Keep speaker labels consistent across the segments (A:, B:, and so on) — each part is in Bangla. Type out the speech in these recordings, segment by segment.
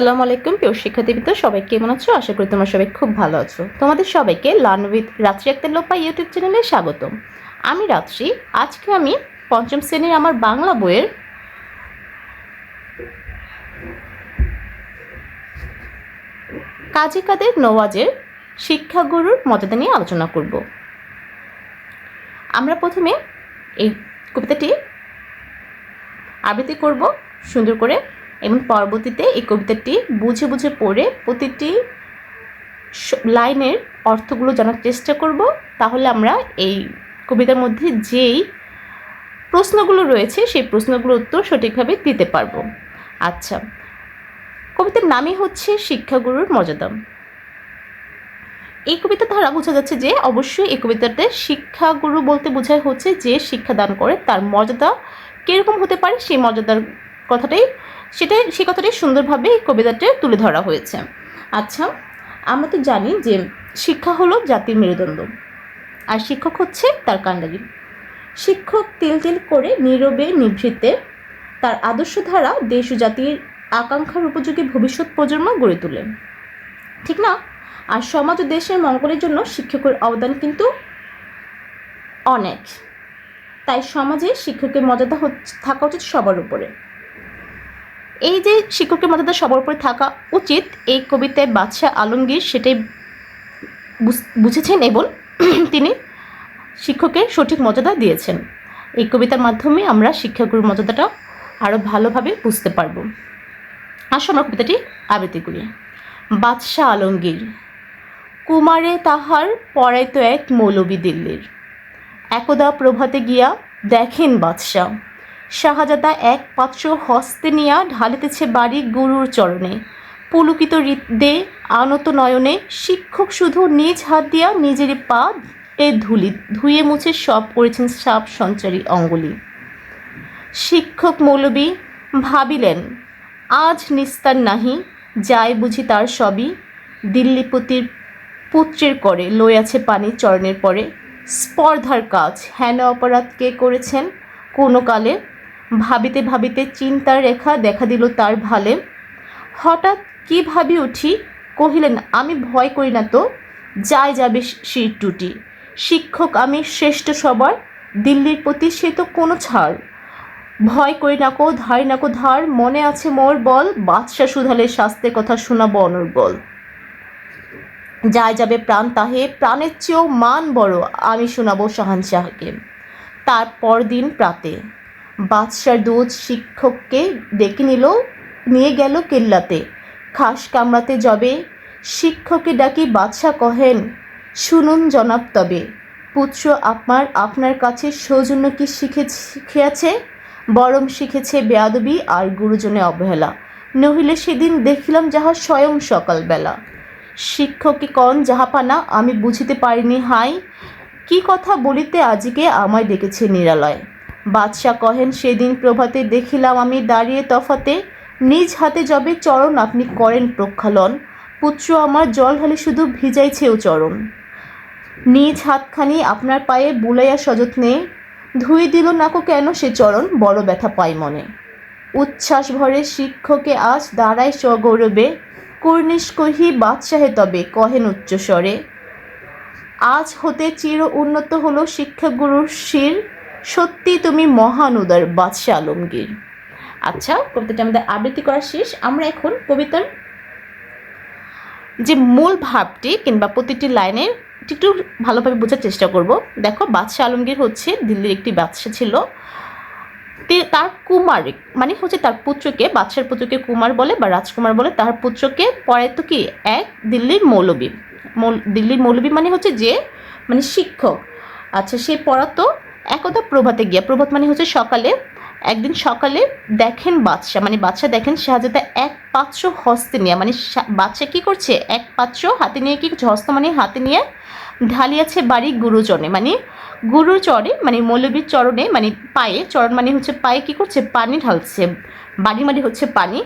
A: আসসালামু আলাইকুম, প্রিয় শিক্ষার্থীবৃন্দ, সবাই কেমন আছো? আশা করি তোমরা সবাই খুব ভালো আছো। তোমাদের সবাইকে লার্ন উইথ রাত্রি আক্তার লোপা ইউটিউব চ্যানেলে স্বাগতম। আমি রাত্রি, আজকে আমি পঞ্চম শ্রেণির আমার বাংলা বইয়ের কাজী কাদের নওয়াজের শিক্ষাগুরুর মর্যাদা নিয়ে আলোচনা করব। আমরা প্রথমে এই কবিতাটি আবৃত্তি করব, সুন্দর করে এবং পরবর্তীতে এই কবিতাটি বুঝে বুঝে পড়ে প্রতিটি লাইনের অর্থগুলো জানার চেষ্টা করব। তাহলে আমরা এই কবিতার মধ্যে যেই প্রশ্নগুলো রয়েছে, সেই প্রশ্নগুলোর উত্তর সঠিকভাবে দিতে পারব। আচ্ছা কবিতার নামই হচ্ছে শিক্ষাগুরুর মর্যাদা। এই কবিতা দ্বারা বোঝা যাচ্ছে যে অবশ্যই এই কবিতাতে শিক্ষাগুরু বলতে বোঝায় হচ্ছে যে শিক্ষাদান করে তার মর্যাদা কীরকম হতে পারে, সেই মর্যাদার কথাটাই, সেটাই সে কথাটাই সুন্দরভাবে এই কবিতাতে তুলে ধরা হয়েছে। আচ্ছা আমরা তো জানি যে শিক্ষা হলো জাতির মেরুদণ্ড, আর শিক্ষক হচ্ছে তার কাণ্ডারি। শিক্ষক তিল তিল করে নীরবে নিভৃতে তার আদর্শ ধারা দেশ ও জাতির আকাঙ্ক্ষার উপযোগী ভবিষ্যৎ প্রজন্ম গড়ে তোলে। ঠিক না? আর সমাজ ও দেশের মঙ্গলের জন্য শিক্ষকের অবদান কিন্তু অনেক। তাই সমাজে শিক্ষকের মর্যাদা থাকা উচিত সবার উপরে। এই যে শিক্ষকের মর্যাদা সবার উপরে থাকা উচিত, এই কবিতায় বাদশাহ আলমগীর সেটাই বুঝেছেন এবং তিনি শিক্ষকের সঠিক মর্যাদা দিয়েছেন। এই কবিতার মাধ্যমে আমরা শিক্ষাগুরুর মর্যাদাটা আরও ভালোভাবে বুঝতে পারব। আসো আমরা কবিতাটি আবৃত্তি করি। বাদশাহ আলমগীর, কুমারে তাহার পড়াইতো এক মৌলবী দিল্লির। একদা প্রভাতে গিয়া দেখেন বাদশাহ। শাহজাদা এক পাত্র হস্তে নিয়া ঢালিতেছে বাড়ি গুরুর চরণে। পুলকিত হৃদে আনত নয়নে শিক্ষক শুধু নিজ হাত দিয়া নিজের পা এ ধুলি, ধুয়ে মুছে সব করেছেন সাপ সঞ্চারী অঙ্গুলি। শিক্ষক মৌলবী ভাবিলেন, আজ নিস্তার নাহি যায় বুঝি তার সবই। দিল্লিপতির পুত্রের করে লইয়াছে পানি চরণের পরে। স্পর্ধার কাজ, হেন অপরাধ কে করেছেন? কোনো কালে ভাবিতে ভাবিতে চিন্তার রেখা দেখা দিল তার ভালে। হঠাৎ কি ভাবি উঠি, কহিলেন, আমি ভয় করি না তো যায় যাবে শির টুটি। শিক্ষক আমি শ্রেষ্ঠ সবার, দিল্লির প্রতি সে তো কোনো ছাড়। ভয় করি না নাকো ধারি নাকো ধার, মনে আছে মোর বল বাদশা সুধালে শাস্তের কথা শোনাবো অনর্বল যায় যাবে প্রাণ তাহে, প্রাণের চেয়েও মান বড়, আমি শোনাবো শাহানশাহকে তার পরদিন প্রাতে। বাদশার দুধ শিক্ষককে ডেকে নিল, নিয়ে গেল কেল্লাতে। খাস কামড়াতে যাবে, শিক্ষকে ডাকি বাদশা কহেন, শুনুন জনাব তবে, পুত্র আপনার আপনার কাছে সৌজন্য কি শিখে, শিখিয়াছে? বরং শিখেছে বেয়াদবি আর গুরুজনে অবহেলা। নহিলে সেদিন দেখিলাম যাহা স্বয়ং সকালবেলা। শিক্ষকে কন, যাহাপানা, আমি বুঝিতে পারিনি হাই, কি কথা বলিতে আজকে আমায় ডেকেছে নিরালয়? বাদশাহ কহেন, সেদিন প্রভাতে দেখিলাম আমি দাঁড়িয়ে তফাতে। নিজ হাতে যবে চরণ আপনি করেন প্রক্ষালন। পুত্র আমার জল ঢালে শুধু ভিজাইছেও চরণ। নিজ হাতখানি আপনার পায়ে বুলাইয়া সযত্নে। ধুয়ে দিল নাকো কেন সে চরণ, বড় ব্যথা পায় মনে। উচ্ছ্বাস ভরে শিক্ষকে আজ দাঁড়ায় সগৌরবে কুর্নিশ কহি, বাদশাহে তবে, কহেন উচ্চস্বরে। আজ হতে চির উন্নত হলো শিক্ষাগুরুর শির। সত্যি তুমি মহান উদার বাদশাহ আলমগীর। আচ্ছা কবিতাটি আমাদের আবৃত্তি করা শেষ। আমরা এখন কবিতার যে মূল ভাবটি কিংবা প্রতিটি লাইনের একটু ভালোভাবে বোঝার চেষ্টা করব। দেখো, বাদশাহ আলমগীর হচ্ছে দিল্লির একটি বাদশাহ ছিল। তার কুমার মানে হচ্ছে তার পুত্রকে, বাদশার পুত্রকে কুমার বলে বা রাজকুমার বলে তার পুত্রকে পরে তো কি, এক দিল্লির মৌলবী। মৌল- দিল্লির মৌলবী মানে হচ্ছে যে মানে শিক্ষক। আচ্ছা সে পড়াতো একদা প্রভাতে গিয়া, প্রভাত মানে হচ্ছে সকালে, একদিন সকালে দেখেন বাদশাহ মানে বাদশাহ দেখেন শাহজাদা এক পাত্র হস্তে নিয়ে মানে বাদশাহ কি করছে? এক পাত্র হাতে নিয়ে কি করছে? হস্ত মানে হাতে নিয়ে ঢালিয়াছে বাড়ি গুরুজনে মানে গুরুর চরে মানে মৌলবীর চরণে মানে পায়ে, চরণ মানে হচ্ছে পায়ে কি করছে? পানি ঢালছে, বাড়ি মানে হচ্ছে পানি,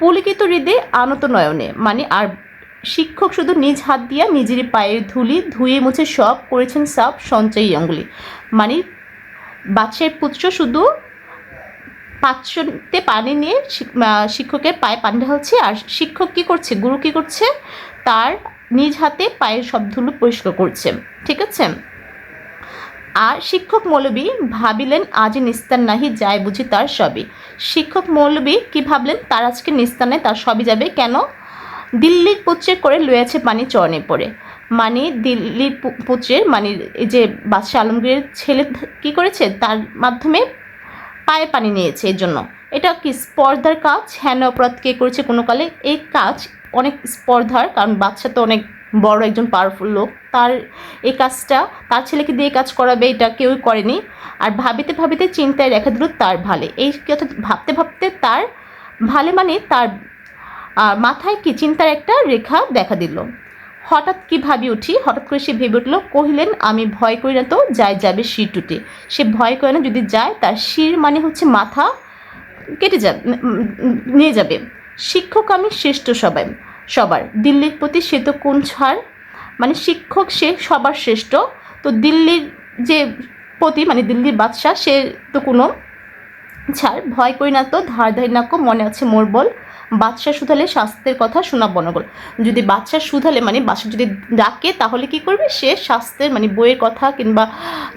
A: পুলিকিত হৃদে আনত নয়নে মানে আর শিক্ষক শুধু নিজ হাত দিয়া নিজেরই পায়ের ধুলি ধুয়ে মুছে সব করেছেন সাপ সঞ্চয়ী অঙ্গুলি মানে বাচ্চার পুত্র শুধু পাত্রতে পানি নিয়ে শিক- শিক্ষকের পায়ে পানি ঢালছে আর শিক্ষক কি করছে, গুরু কি করছে? তার নিজ হাতে পায়ের সব ধুলো পরিষ্কার করছে। ঠিক আছে? আর শিক্ষক মৌলবী ভাবিলেন, আজ নিস্তার নাহি যায় বুঝি তার সবই। শিক্ষক মৌলবী কি ভাবলেন? তার আজকে নিস্তার নাই, তার সবই যাবে। কেন? দিল্লির পুত্রে করে লয়েছে পানি চরণে পড়ে। মানে দিল্লির পুত্রের মানে যে বাদশাহ আলমগীরের ছেলে কি করেছে? তার মাধ্যমে পায়ে পানি নিয়েছে এর জন্য। এটা কি স্পর্ধার কাজ? হ্যান অপরাধ কে করেছে কোনো কালে? এই কাজ অনেক স্পর্ধার, কারণ বাচ্চা তো অনেক বড় একজন পাওয়ারফুল লোক। তার এই কাজটা, তার ছেলেকে দিয়ে কাজ করাবে, এটা কেউই করেনি। আর ভাবিতে ভাবিতে চিন্তায় রেখা দিল তার ভালে। এই কথা ভাবতে ভাবতে তার ভালে মানে তার আহ, মাথায় কি চিন্তার একটা রেখা দেখা দিল। হঠাৎ কি ভাবি উঠি হঠাৎ করে সে ভেবে উঠল কহিলেন আমি ভয় করি না তো যাই যাবে শির টুটে। সে ভয় করে না যদি যায় তার শির মানে হচ্ছে মাথা কেটে যাবে নিয়ে যাবে। শিক্ষক আমি শ্রেষ্ঠ সবাই সবার। দিল্লির প্রতি সে তো কোন ছাড়? মানে শিক্ষক সে সবার শ্রেষ্ঠ। তো দিল্লির যে প্রতি মানে দিল্লির বাদশাহ সে তো কোনো ছাড়। ভয় করি না তো ধার ধারি না মনে আছে মোর বল। বাচ্চা শুধালে স্বাস্থ্যের কথা শোনা বনগল। যদি বাচ্চা শুধালে মানে বাচ্চা যদি ডাকে, তাহলে কি করবে? সে স্বাস্থ্যের মানে বইয়ের কথা কিংবা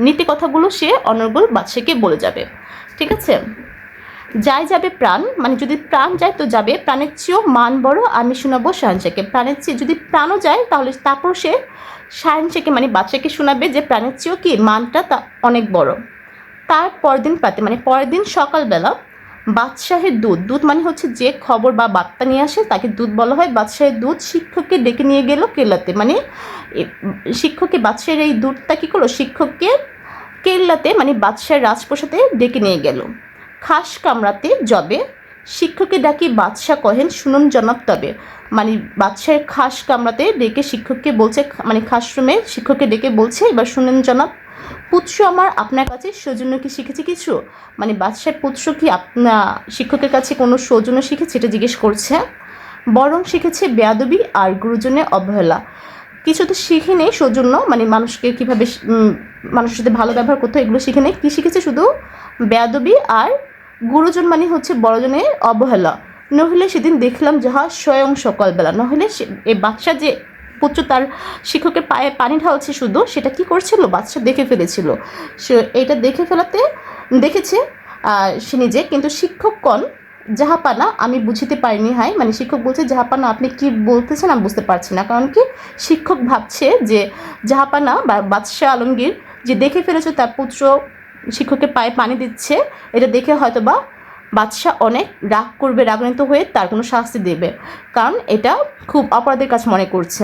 A: নীতি কথাগুলো সে অনর্গল বাচ্চাকে বলে যাবে। ঠিক আছে? যাই যাবে প্রাণ মানে যদি প্রাণ যায় তো যাবে। প্রাণের চেয়েও মান বড়, আমি শোনাবো সায়নচাকে প্রাণের চেয়ে যদি প্রাণও যায়, তাহলে তারপর সে সায়নচাকে মানে বাচ্চাকে শোনাবে যে প্রাণের চেয়েও কি? মানটা তা অনেক বড়। তার পরদিন প্রাতে মানে পরের দিন সকালবেলা বাদশাহের দুধ দুধ মানে হচ্ছে যে খবর বা বার্তা নিয়ে আসে, তাকে দুধ বলা হয়। বাদশাহের দুধ শিক্ষককে ডেকে নিয়ে গেল কেল্লাতে। মানে শিক্ষককে, বাদশাহের এই দুধটা কী করল? শিক্ষককে কেল্লাতে মানে বাদশাহের রাজপ্রসাদে ডেকে নিয়ে গেল। খাস কামড়াতে জবে। শিক্ষককে ডাকি বাদশাহ কহেন, শুনুন জনাব তবে। মানে বাদশাহের খাস কামড়াতে ডেকে শিক্ষককে বলছে মানে খাস রুমে শিক্ষককে ডেকে বলছে, এবার শুনেন জনাব পুত্র আমার আপনার কাছে সৌজন্য কি শিখেছে কিছু? মানে বাদশাহের পুত্র কি আপনার শিক্ষকের কাছে কোনো সৌজন্য শিখেছে? এটা জিজ্ঞেস করছে। বরং শিখেছে বেয়াদবি আর গুরুজনের অবহেলা। কিছু তো শিখে নেই সৌজন্য। মানে মানুষকে কীভাবে মানুষের সাথে ভালো ব্যবহার করতে হয়, এগুলো শিখে নেই। কী শিখেছে শুধু? বেয়াদবি আর গুরুজন মানে হচ্ছে বড়জনের অবহেলা। নহিলে সেদিন দেখলাম যাহা স্বয়ং সকালবেলা। নহিলে সে- এই বাচ্চা যে পুত্র তার শিক্ষকের পায়ে পানি ঢালছে শুধু, সেটা কি করছিল? বাচ্চা দেখে ফেলেছিল। সে এটা দেখে ফেলাতে, দেখেছে সে নিজে, কিন্তু শিক্ষকগণ, জাহাপানা, আমি বুঝিতে পারিনি, হাই। মানে শিক্ষক বলছে, জাহাপানা, আপনি কি বলতেছেন? আমি বুঝতে পারছি না। কারণ কি? শিক্ষক ভাবছে যে জাহাপানা বা বাদশাহ আলমগীর যে দেখে ফেলেছে, তার পুত্র শিক্ষকের পায়ে পানি দিচ্ছে, এটা দেখে হয়তো বা বাদশাহ অনেক রাগ করবে, রাগান্বিত হয়ে তার কোনো শাস্তি দেবে। কারণ এটা খুব অপরাধের কাজ মনে করছে।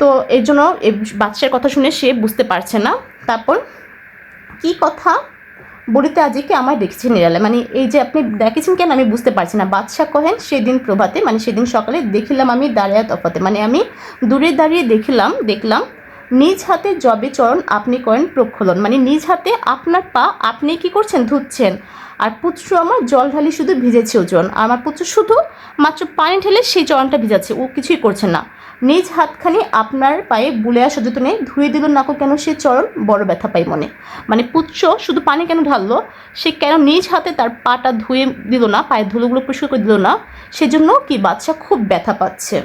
A: তো এর জন্য বাদশার কথা শুনে সে বুঝতে পারছে না। তারপর, কি কথা? বলিতে আজিকে আমায় দেখেছে নিরালে। মানে এই যে আপনি দেখেছেন কেন আমি বুঝতে পারছি না। বাদশাহ কহেন, সেদিন প্রভাতে মানে সেদিন সকালে দেখিলাম আমি দাঁড়িয়ে তফাতে। মানে আমি দূরে দাঁড়িয়ে দেখিলাম, দেখলাম নিজ হাতে জবে চরণ আপনি করেন প্রক্ষলন। মানে নিজ হাতে আপনার পা আপনি কি করছেন? ধুচ্ছেন। আর পুত্র আমার জল ঢালি শুধু ভিজেছে ওজন। আর আমার পুত্র শুধু মাত্র পানি ঢেলে সেই চরণটা ভিজাচ্ছে, ও কিছুই করছে না। নিজ হাতখানি আপনার পায়ে বুলে আসা যতনে ধুয়ে দিল নাকো কেন সে চরণ বড় ব্যথা পাই মনে। মানে পুত্র শুধু পানি কেন ঢাললো? সে কেন নিজ হাতে তার পাটা ধুয়ে দিল না, পায়ের ধুলোগুলো পরিষ্কার করে দিল না? সেজন্য কি বাচ্চা খুব ব্যথা পাচ্ছে।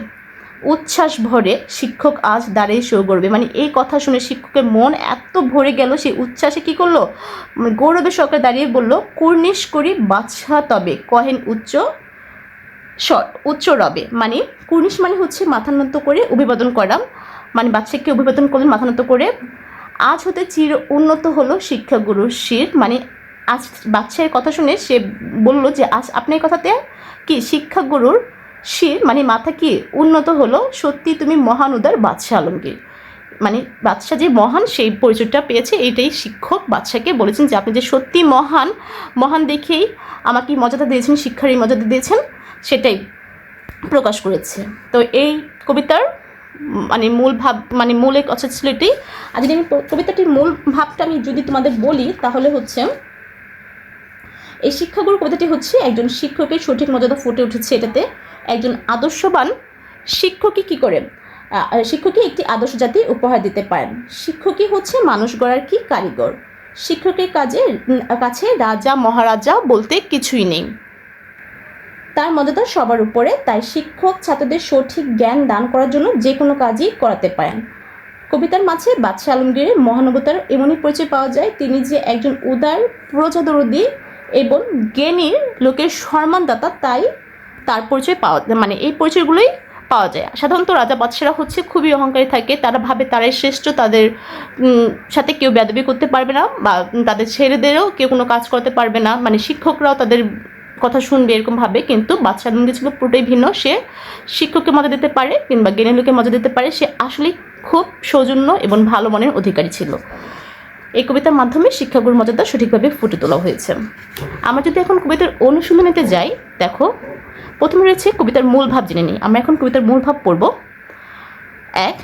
A: উচ্ছ্বাস ভরে শিক্ষক আজ দাঁড়িয়ে শো করবে। মানে এই কথা শুনে শিক্ষকের মন এত ভরে গেল সেই উচ্ছ্বাসে কি করল? মানে গৌরবের সরকার দাঁড়িয়ে বলল, কুর্নিশ করি বাচ্চা তবে, কহেন উচ্চ উচ্চ রবে। মানে কুর্নিশ মানে হচ্ছে মাথা নত করে অভিবাদন করা। মানে বাচ্চাকে অভিবাদন করলেন মাথা নত করে। আজ হতে চির উন্নত হলো শিক্ষাগুরুর শির। মানে আজ বাচ্চার কথা শুনে সে বলল যে, আজ আপনার কথাতে কি শিক্ষাগুরুর শির মানে মাথা কি উন্নত হলো, সত্যি তুমি মহান উদার বাদশাহ আলমগীর। মানে বাদশাহ যে মহান, সেই পরিচয়টা পেয়েছে, এইটাই শিক্ষক বাদশাকে বলেছেন যে আপনি যে সত্যি মহান মহান দেখেই আমাকে মর্যাদা দিয়েছেন, শিক্ষার এই মর্যাদা দিয়েছেন, সেটাই প্রকাশ করেছে। তো এই কবিতার মানে মূল ভাব মানে মূল কথা ছিল এটাই আর যদি আমি কবিতাটির মূল ভাবটা আমি যদি তোমাদের বলি, তাহলে হচ্ছে, এই শিক্ষাগুরু কবিতাটি হচ্ছে একজন শিক্ষকের সঠিক মর্যাদা ফুটে উঠেছে এটাতে। একজন আদর্শবান শিক্ষকই কি করে? শিক্ষকই একটি আদর্শ জাতি উপহার দিতে পারেন। শিক্ষকই হচ্ছে মানুষ গড়ার কি কারিগর। শিক্ষকের কাজে কাছে রাজা, মহারাজা বলতে কিছুই নেই। তার মর্যাদা সবার উপরে, তাই শিক্ষক ছাত্রদের সঠিক জ্ঞান দান করার জন্য যে কোনো কাজই করাতে পারেন। কবিতার মাঝে বাদশাহ আলমগীরের মহানবতার এমনই পরিচয় পাওয়া যায়, তিনি যে একজন উদার প্রজাদরদি এবং জ্ঞানীর লোকের সম্মানদাতা, তাই তার পরিচয় পাওয়া মানে এই পরিচয়গুলোই পাওয়া যায়। সাধারণত রাজা বাদশারা হচ্ছে খুবই অহংকারী থাকে, তারা ভাবে তারাই শ্রেষ্ঠ, তাদের সাথে কেউ বেদবি করতে পারবে না বা তাদের ছেলেদেরও কেউ কোনো কাজ করতে পারবে না মানে শিক্ষকরাও তাদের কথা শুনবে এরকম ভাবে, কিন্তু বাচ্চা আলমগীর ছিল পুরোটাই ভিন্ন। সে শিক্ষককে মজা দিতে পারে কিংবা জ্ঞানী লোকে মজা দিতে পারে, সে আসলেই খুব সৌজন্য এবং ভালো মনের অধিকারী ছিল। এই কবিতার মাধ্যমে শিক্ষাগুরুর মর্যাদা সঠিকভাবে ফুটে তোলা হয়েছে। আমরা যদি এখন কবিতার অনুশীলনীতে যাই, দেখো প্রথমে রয়েছে কবিতার মূল ভাব জেনে নিই। আমরা এখন কবিতার মূল ভাব পড়ব। এক,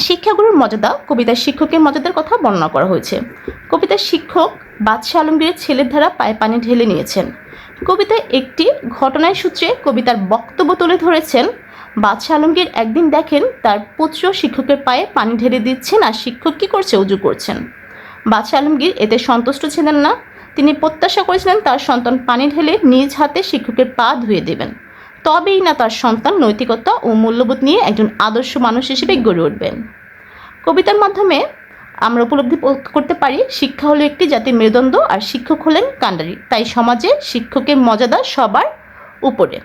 A: শিক্ষাগুরুর মর্যাদা, কবিতার শিক্ষকের মর্যাদার কথা বর্ণনা করা হয়েছে। কবিতার শিক্ষক বাদশাহ আলমগীরের ছেলের ধারা পায়ে পানি ঢেলে নিয়েছেন। কবিতায় একটি ঘটনার সূত্রে কবিতার বক্তব্য তুলে ধরেছেন। বাদশাহ আলমগীর একদিন দেখেন তার পুত্র শিক্ষকের পায়ে পানি ঢেলে দিচ্ছেন আর শিক্ষক কী করছে? উজু করছেন। বাদশাহ আলমগীর এতে সন্তুষ্ট ছিলেন না। তিনি প্রত্যাশা করেছিলেন তার সন্তান পানি ঢেলে নিজ হাতে শিক্ষকের পা ধুয়ে দেবেন। তবেই না তার সন্তান নৈতিকতা ও মূল্যবোধ নিয়ে একজন আদর্শ মানুষ হিসেবে গড়ে উঠবেন। কবিতার মাধ্যমে আমরা উপলব্ধি করতে পারি, শিক্ষা হলো একটি জাতির মেরুদণ্ড আর শিক্ষক হলেন কাণ্ডারি তাই সমাজে শিক্ষকের মর্যাদা সবার উপরে।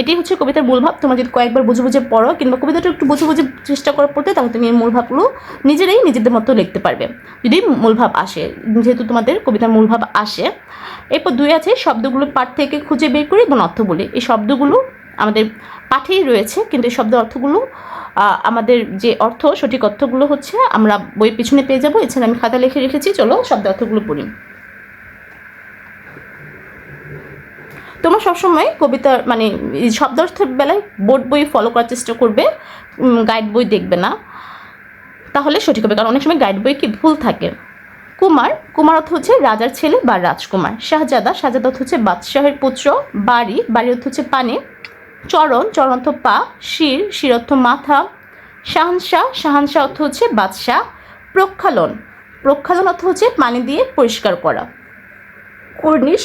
A: এটি হচ্ছে কবিতার মূল ভাব। তোমরা যদি কয়েকবার বুঝে বুঝে পড়ো কিংবা কবিতাটা একটু বুঝে বুঝে চেষ্টা করো পড়তে তাহলে তুমি এই মূল ভাবগুলো নিজেরাই নিজেদের মতো লিখতে পারবে। যদি মূল ভাব আসে, যেহেতু তোমাদের কবিতার মূল ভাব আসে, এরপর দুই আছে, শব্দগুলো পাঠ থেকে খুঁজে বের করি এবং অর্থ বলি। এই শব্দগুলো আমাদের পাঠেই রয়েছে, কিন্তু এই শব্দ অর্থগুলো আমাদের যে অর্থ, সঠিক অর্থগুলো হচ্ছে আমরা বই পিছনে পেয়ে যাব। এছাড়া আমি খাতা লিখে রেখেছি, চলো শব্দ অর্থগুলো পড়ি। তোমরা সবসময় কবিতা মানে এই শব্দ অর্থের বেলায় বোর্ড বই ফলো করার চেষ্টা করবে গাইড বই দেখবে না। তাহলে সঠিক হবে, কারণ অনেক সময় গাইড বই কি ভুল থাকে। কুমার কুমার অর্থ হচ্ছে রাজার ছেলে বা রাজকুমার। শাহজাদা শাহজাদা অর্থ হচ্ছে বাদশাহের পুত্র, বাড়ি বাড়ি অর্থ হচ্ছে পানি। চরণ চরণ অর্থ পা, শির শির অর্থ মাথা। শাহানশাহ শাহানশাহ অর্থ হচ্ছে বাদশাহ। প্রক্ষালন প্রক্ষালন অর্থ হচ্ছে পানি দিয়ে পরিষ্কার করা। কর্নিশ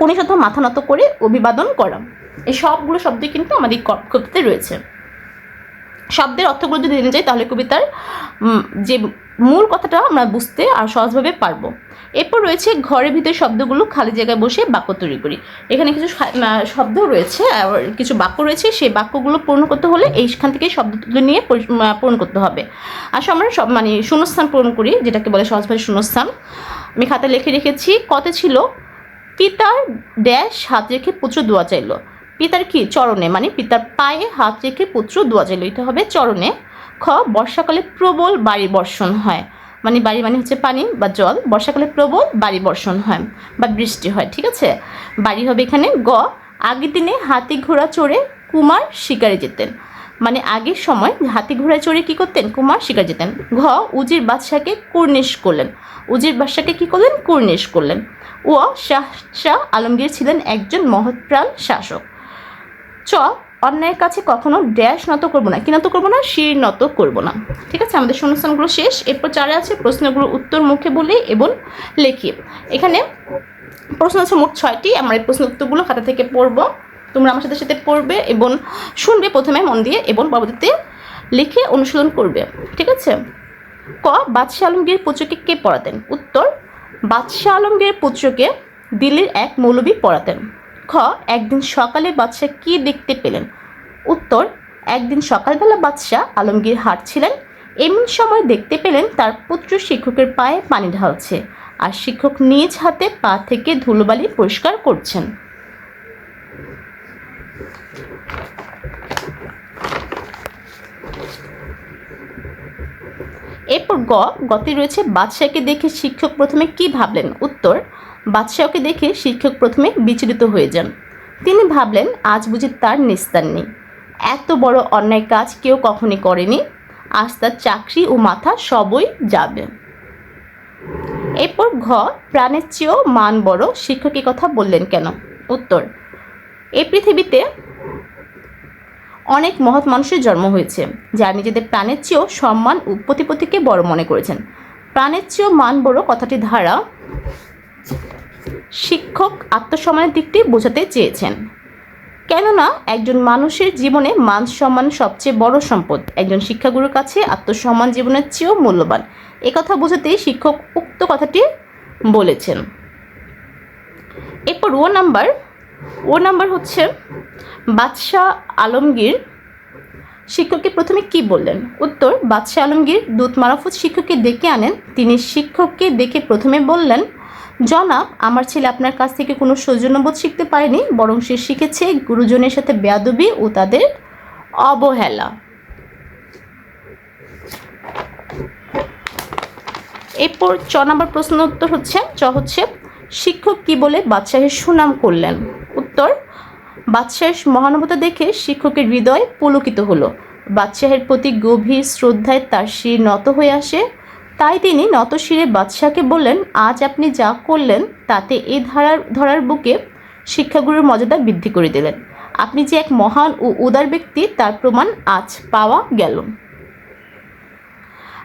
A: অর্থ মাথা নত করে অভিবাদন করা। এই সবগুলো শব্দই কিন্তু আমাদের কবিতাতে রয়েছে। শব্দের অর্থগুলো যদি জেনে যাই, তাহলে কবিতার যে মূল কথাটা আমরা বুঝতে আর সহজভাবে পারব। এরপর রয়েছে, ঘরের ভিতরে শব্দগুলো খালি জায়গায় বসে বাক্য তৈরি করি। এখানে কিছু শব্দ রয়েছে আর কিছু বাক্য রয়েছে। সেই বাক্যগুলো পূর্ণ করতে হলে এইখান থেকে শব্দগুলো নিয়ে পরি- পূরণ করতে হবে। আসলে আমরা সব মানে শূন্যস্থান পূরণ করি, যেটাকে বলে সহজভাবে শূন্যস্থান। আমি খাতায় লিখে রেখেছি, কত ছিল পিতার ড্যাশ হাত রেখে পুত্র দোয়া চাইল। পিতার কি? চরণে। মানে পিতার পায়ে হাত রেখে পুত্র দোয়া চাইল। এটা হবে চরণে। খ, বর্ষাকালে প্রবল বাড়ি বর্ষণ হয়। মানে বাড়ি মানে হচ্ছে পানি বা জল। বর্ষাকালে প্রবল বাড়ি বর্ষণ হয় বা বৃষ্টি হয়, ঠিক আছে? বাড়ি হবে এখানে গ, আগের দিনে হাতি ঘোড়া চড়ে কুমার শিকারে যেতেন। মানে আগের সময় হাতি ঘোড়ায় চড়ে কি করতেন? কুমার শিকার যেতেন। ঘ, উজির বাদশাকে কুর্নিশ করলেন। উজির বাদশাকে কি করলেন? কুর্নিশ করলেন। ও শাহ শাহ আলমগীর ছিলেন একজন মহৎপ্রাণ শাসক। চ, অন্যায়ের কাছে কখনো ড্যাশ নত করব না। কি নত করব না? শির নত করব না। ঠিক আছে? আমাদের শূন্যস্থানগুলো শেষ। এরপর চারে আছে প্রশ্নগুলোর উত্তর মুখে বলি এবং লেখি। এখানে প্রশ্ন আছে মোট ছয়টি। আমরা এই প্রশ্ন উত্তরগুলো খাতা থেকে পড়ব। তোমরা আমার সাথে সাথে পড়বে এবং শুনবে প্রথমে মন দিয়ে এবং পরবর্তীতে লিখে অনুশীলন করবে, ঠিক আছে? ক, বাদশাহ আলমগীর পুত্রকে কে পড়াতেন? উত্তর, বাদশাহ আলমগীর পুত্রকে দিল্লির এক মৌলবী পড়াতেন। খ, একদিন সকালে বাদশাহ কি দেখতে পেলেন? উত্তর, একদিন সকালবেলা বাদশাহ আলমগীর হাঁটছিলেন। এমন সময় দেখতে পেলেন তার পুত্র শিক্ষকের পায়ে পানি ঢালছে আর শিক্ষক নিজ হাতে পা থেকে ধুলোবালি পরিষ্কার করছেন। এরপর গ, গতে রয়েছে বাদশাহকে দেখে শিক্ষক প্রথমে কি ভাবলেন? উত্তর, বাদশাহকে দেখে শিক্ষক প্রথমে বিচলিত হয়ে যান। তিনি ভাবলেন, আজ বুঝি তার নিস্তার নেই। এত বড় অন্যায় কাজ কেউ কখনই করেনি। আজ তার চাকরি ও মাথা সবই যাবে। এরপর ঘ, প্রাণের চেয়েও মান বড় শিক্ষক এ কথা বললেন কেন? উত্তর এই পৃথিবীতে অনেক মহৎ মানুষের জন্ম হয়েছে, যারা নিজেদের প্রাণের চেয়েও সম্মান ও প্রতিপত্তিকে বড় মনে করেছেন। প্রাণের চেয়েও মান বড় কথাটি ধারা শিক্ষক আত্মসম্মানের দিকটি বোঝাতে চেয়েছেন। কেননা, একজন মানুষের জীবনে মান সম্মান সবচেয়ে বড় সম্পদ। একজন শিক্ষাগুরুর কাছে আত্মসম্মান জীবনের চেয়েও মূল্যবান। কথা বোঝাতেই শিক্ষক উক্ত কথাটি বলেছেন। এরপর ও নাম্বার ও নাম্বার হচ্ছে বাদশাহ আলমগীর। শিক্ষককে প্রথমে কি বললেন? উত্তর, বাদশাহ আলমগীর দূত মারাফত শিক্ষককে ডেকে আনেন। তিনি শিক্ষককে দেখে প্রথমে বললেন, জনাব, আমার ছেলে আপনার কাছ থেকে কোনো সৌজন্যবোধ শিখতে পারেনি, বরং সে শিখেছে গুরুজনের সাথে বেয়াদবি ও তাদের অবহেলা। এরপর চ নম্বর প্রশ্ন উত্তর হচ্ছে, চ হচ্ছে শিক্ষক কি বলে বাদশাহের সুনাম করলেন? উত্তর, বাদশাহের মহানুভতা দেখে শিক্ষকের হৃদয় পুলকিত হলো। বাদশাহের প্রতি গভীর শ্রদ্ধায় তার শির নত হয়ে আসে। তাই তিনি নত শিরে বাদশাহকে বললেন, আজ আপনি যা করলেন, তাতে এই ধারার, ধরার বুকে শিক্ষাগুরুর মর্যাদা বৃদ্ধি করে দিলেন। আপনি যে এক মহান ও উদার ব্যক্তি, তার প্রমাণ আজ পাওয়া গেল।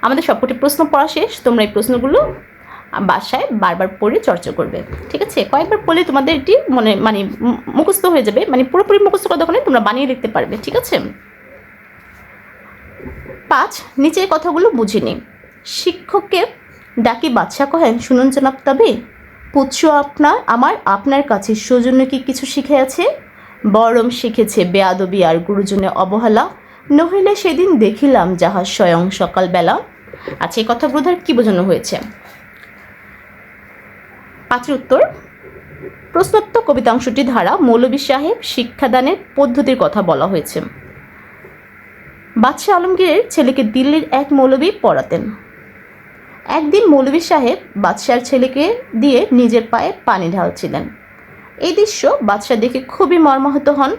A: আমাদের সবকটি প্রশ্ন পড়া শেষ। তোমরা এই প্রশ্নগুলো বাসায় বারবার পড়ে চর্চা করবে। ঠিক আছে? কয়েকবার পড়লে তোমাদের এটি মনে মানে মুখস্থ হয়ে যাবে মানে পুরোপুরি মুখস্থ দোকানে তোমরা বানিয়ে লিখতে পারবে, ঠিক আছে? পাঁচ, নিচের কথাগুলো বুঝে নিই শিক্ষককে ডাকি বাচ্চা কহেন, শুনুন জনাব তবে পুচ্ছ আপনার, আমার আপনার কাছে সৌজন্য কি কিছু শিখে আছে? বরম শিখেছে বেয়াদবি আর গুরুজনের অবহেলা। নহিলে সেদিন দেখিলাম যাহা স্বয়ং সকালবেলা। আচ্ছা এই কথা বোধহয় কী বোঝানো হয়েছে? পাঁচের উত্তর, প্রশ্নোত্তর কবিতাংশটি ধারা মৌলবী সাহেব শিক্ষাদানের পদ্ধতির কথা বলা হয়েছে। বাদশাহ আলমগীরের ছেলেকে দিল্লির এক মৌলবী পড়াতেন। একদিন মৌলবী সাহেব বাদশার ছেলেকে দিয়ে নিজের পায়ে পানি ঢালছিলেন। এই দৃশ্য বাদশাহ দেখে খুবই মর্মাহত হন,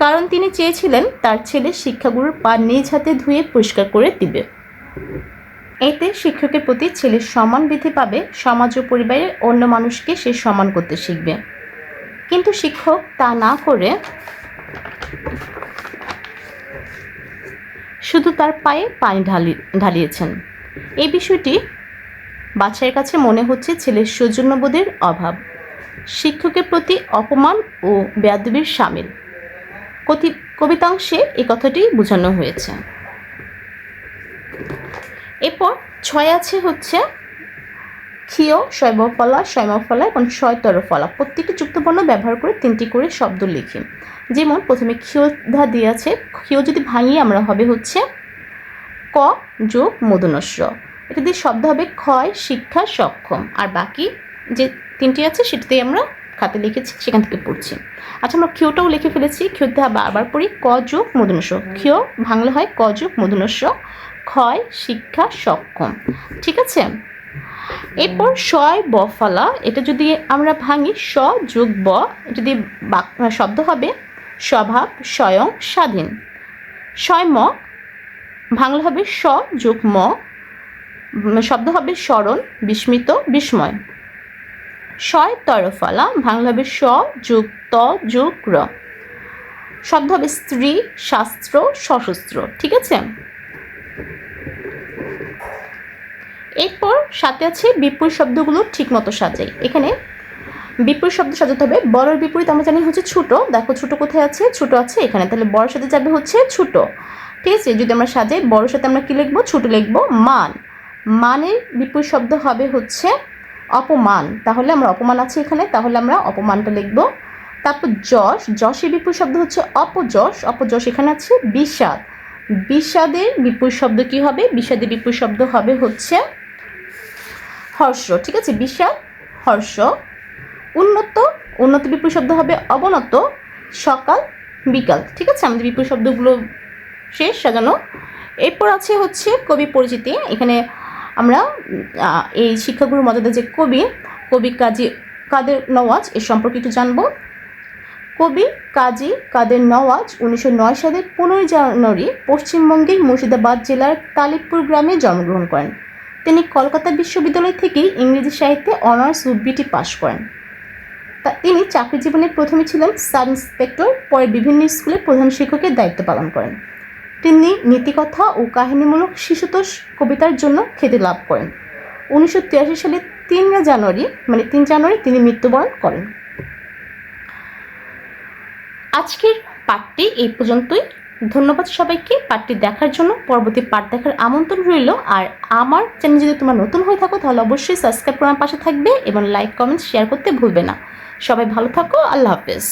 A: কারণ তিনি চেয়েছিলেন তার ছেলে শিক্ষাগুরুর পা নিজ হাতে ধুয়ে পরিষ্কার করে দিবে। এতে শিক্ষকের প্রতি ছেলের সম্মান বৃদ্ধি পাবে, সমাজ ও পরিবারের অন্য মানুষকে সে সম্মান করতে শিখবে। কিন্তু শিক্ষক তা না করে শুধু তার পায়ে পানি ঢালি, ঢালিয়েছেন। এই বিষয়টি বাচ্চার কাছে মনে হচ্ছে ছেলের সৌজন্যবোধের অভাব। শিক্ষকের প্রতি অপমান ও বেয়াদবির সামিল। কবিতাংশে এ কথাটি বোঝানো হয়েছে। এরপর ছয় আছে হচ্ছে ক্ষীয় শৈবফলা, শৈমফলা এবং ফলা প্রত্যেকটি যুক্তবর্ণ ব্যবহার করে তিনটি করে শব্দ লিখি। যেমন প্রথমে ক্ষীয়ধা দিয়ে আছে, ক্ষীয় যদি ভাঙিয়ে আমরা হবে হচ্ছে ক যোগ মধুনস্য এটা দিয়ে শব্দ হবে ক্ষয়, শিক্ষা, সক্ষম। আর বাকি যে তিনটি আছে সেটাতেই আমরা খাতে লিখেছি, সেখান থেকে পড়ছি। আচ্ছা আমরা ক্ষীয়টাও লিখে ফেলেছি। ক্ষীয়তে বারবার পড়ি ক যোগ মধুনস্য ক্ষীয় ভাঙলে হয় ক যোগ মধুনস্য ক্ষয় শিক্ষা সক্ষম। ঠিক আছে? এরপর শয় ব ফলা, এটা যদি আমরা ভাঙি, স যোগ ব যদি শব্দ হবে স্বভাব, স্বয়ং, স্বাধীন। স্বয়ম বাংলা হবে স যোগ ম শব্দ হবে স্মরণ, বিস্মিত, বিস্ময়। শয় তরফলা বাংলা হবে স যোগ ত যোগ র। শব্দ হবে স্ত্রী, শাস্ত্র, সশস্ত্র। ঠিক আছে? এরপর সাথে আছে বিপুল শব্দগুলো ঠিক মতো সাজাই। এখানে বিপুল শব্দ সাজাতে হবে বড়র বিপরীত আমরা জানি হচ্ছে ছোট। দেখো ছোট কোথায় আছে? ছোট আছে এখানে। তাহলে বড়র সাথে যাবে হচ্ছে ছোট। ঠিক আছে? যদি আমরা সাজাই বড়র সাথে আমরা কী লিখব? ছোট লিখব, মান। মানের বিপুল শব্দ হবে হচ্ছে অপমান। তাহলে আমরা অপমান আছে এখানে, তাহলে আমরা অপমানটা লিখব। তারপর যশ। যশের বিপুল শব্দ হচ্ছে অপযশ। অপযশ এখানে আছে বিষাদ। বিষাদের বিপুল শব্দ কি হবে? বিষাদের বিপুল শব্দ হবে হচ্ছে হর্ষ, ঠিক আছে? বিশাল হর্ষ। উন্নত উন্নত বিপুল শব্দ হবে অবনত, সকাল বিকাল, ঠিক আছে? আমাদের বিপুল শব্দগুলো শেষ, সাজানো। এরপর আছে হচ্ছে কবি পরিচিতি। এখানে আমরা এই শিক্ষাগুরু মর্যাদা যে কবি কবি কাজী কাদের নওয়াজ, এর সম্পর্কে একটু জানব। কবি কাজী কাদের নওয়াজ উনিশশো নয় সালের পনেরোই জানুয়ারি পশ্চিমবঙ্গের মুর্শিদাবাদ জেলার তালিবপুর গ্রামে জন্মগ্রহণ করেন। তিনি কলকাতা বিশ্ববিদ্যালয় থেকেই ইংরেজি সাহিত্যে অনার্স বিটি পাশ করেন। তা তিনি চাকরি জীবনে প্রথমে ছিলেন সাব ইন্সপেক্টর, পরে বিভিন্ন স্কুলে প্রধান শিক্ষকের দায়িত্ব পালন করেন। তিনি নীতিকথা ও কাহিনীমূলক শিশুতোষ কবিতার জন্য খ্যাতি লাভ করেন। উনিশশো তিরাশি সালে তিন জানুয়ারি মানে তিন জানুয়ারি তিনি মৃত্যুবরণ করেন। আজকের পাঠটি এই পর্যন্তই। ধন্যবাদ সবাইকে। পাঠটি দেখার জন্য পরবর্তী পার্ট দেখার আমন্ত্রণ রইল। আর আমার চ্যানেল যদি তোমার নতুন হয়ে থাকো, তাহলে অবশ্যই সাবস্ক্রাইব করার পাশে থাকবে এবং লাইক কমেন্ট শেয়ার করতে ভুলবে না। সবাই ভালো থাকো, আল্লাহ হাফেজ।